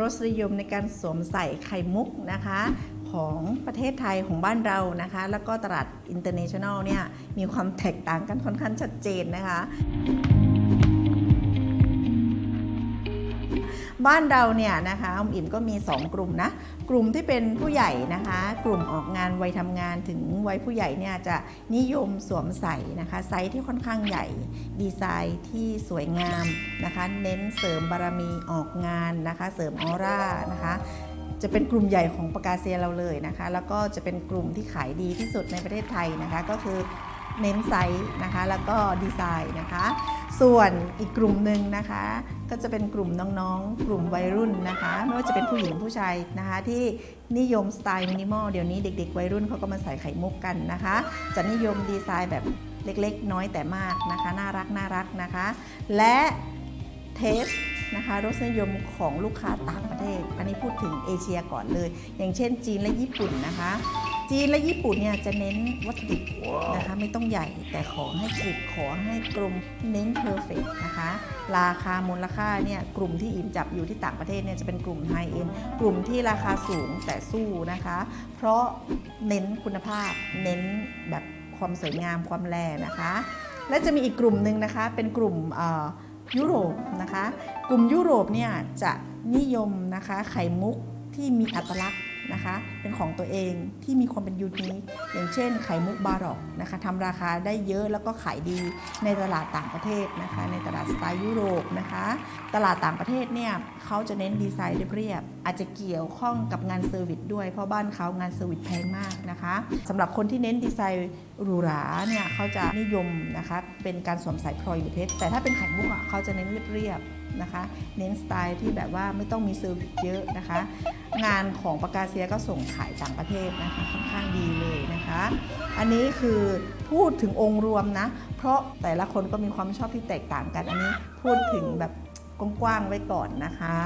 รสนิยมในการสวมใส่ไข่มุกนะคะของประเทศไทยของบ้านเรานะคะ แล้วก็ตลาดอินเตอร์เนชั่นแนลเนี่ยมีความแตกต่างกันค่อนข้างชัดเจนนะคะ บ้านเราเนี่ยนะคะอมอิ่มก็มี 2 กลุ่มนะ กลุ่มที่เป็นผู้ใหญ่นะคะ กลุ่มออกงานวัยทำงานถึงวัยผู้ใหญ่เนี่ยจะนิยมสวมใส่นะคะ ไซส์ที่ค่อนข้างใหญ่ ดีไซน์ที่สวยงามนะคะ เน้นเสริมบารมีออกงานนะคะ เสริมออร่านะคะ จะเป็นกลุ่มใหญ่ของปากกาเซียเราเลยนะคะ แล้วก็จะเป็นกลุ่มที่ขายดีที่สุดในประเทศไทยนะคะ ก็คือเน้นไซส์นะคะ แล้วก็ดีไซน์นะคะ ส่วนอีกกลุ่มหนึ่งนะคะ ก็จะเป็นกลุ่มน้องๆ กลุ่มวัยรุ่นนะคะ ไม่ว่าจะเป็นผู้หญิงผู้ชายนะคะ ที่นิยมสไตล์มินิมอลเดี๋ยวนี้เด็ก ๆ วัยรุ่นเขาก็มาใส่ไข่มุกกันนะคะ จะนิยมดีไซน์แบบเล็กๆ น้อยแต่มากนะคะ น่ารักน่ารักนะคะ และเทสนะคะรสนิยมของลูกค้าต่างประเทศ ดถึงเอเชียก่อนเลย อย่างเช่นจีนและญี่ปุ่นนะคะ จีนและญี่ปุ่นเนี่ยจะเน้นวัตถุดิบนะคะไม่ต้องใหญ่แต่ขอให้กริบขอให้กลมเน้นเพอร์เฟกนะคะ ราคามูลค่าเนี่ยกลุ่มที่อิ่มจับอยู่ที่ต่างประเทศเนี่ยจะเป็นกลุ่มไฮเอ็นกลุ่มที่ราคาสูงแต่สู้นะคะ เพราะเน้นคุณภาพเน้นแบบความสวยงามความแลนะคะ และจะมีอีกกลุ่มหนึ่งนะคะเป็นกลุ่มเอ่อ ยุโรปนะคะ กลุ่มยุโรปเนี่ยจะนิยมนะคะไข่มุกที่มีอัตลักษณ์ นะคะ เป็นของตัวเองที่มีความเป็นยูนิคอย่างเช่น ไข่มุกบารอกนะคะทำราคาได้เยอะแล้วก็ขายดีในตลาดต่างประเทศนะคะ ในตลาดสไตล์ยุโรปนะคะ ตลาดต่างประเทศเนี่ยเขาจะเน้นดีไซน์เรียบๆอาจจะเกี่ยวข้องกับงานเซอร์วิสด้วยเพราะบ้านเขางานเซอร์วิสแพงมากนะคะสำหรับคนที่เน้นดีไซน์หรูหราเนี่ยเขาจะนิยมนะคะเป็นการสวมใส่พลอยหรือเพชรแต่ถ้าเป็นไข่มุกอะเขาจะเน้นเรียบๆ นะคะ เน้นสไตล์ที่แบบว่าไม่ต้องมีเซอร์วิสเยอะนะคะ งานของปากกาเซียก็ส่งขายต่างประเทศนะคะค่อนข้างดีเลยนะคะ อันนี้คือพูดถึงองค์รวมนะ เพราะแต่ละคนก็มีความชอบที่แตกต่างกัน อันนี้พูดถึงแบบกว้างๆไว้ก่อนนะคะ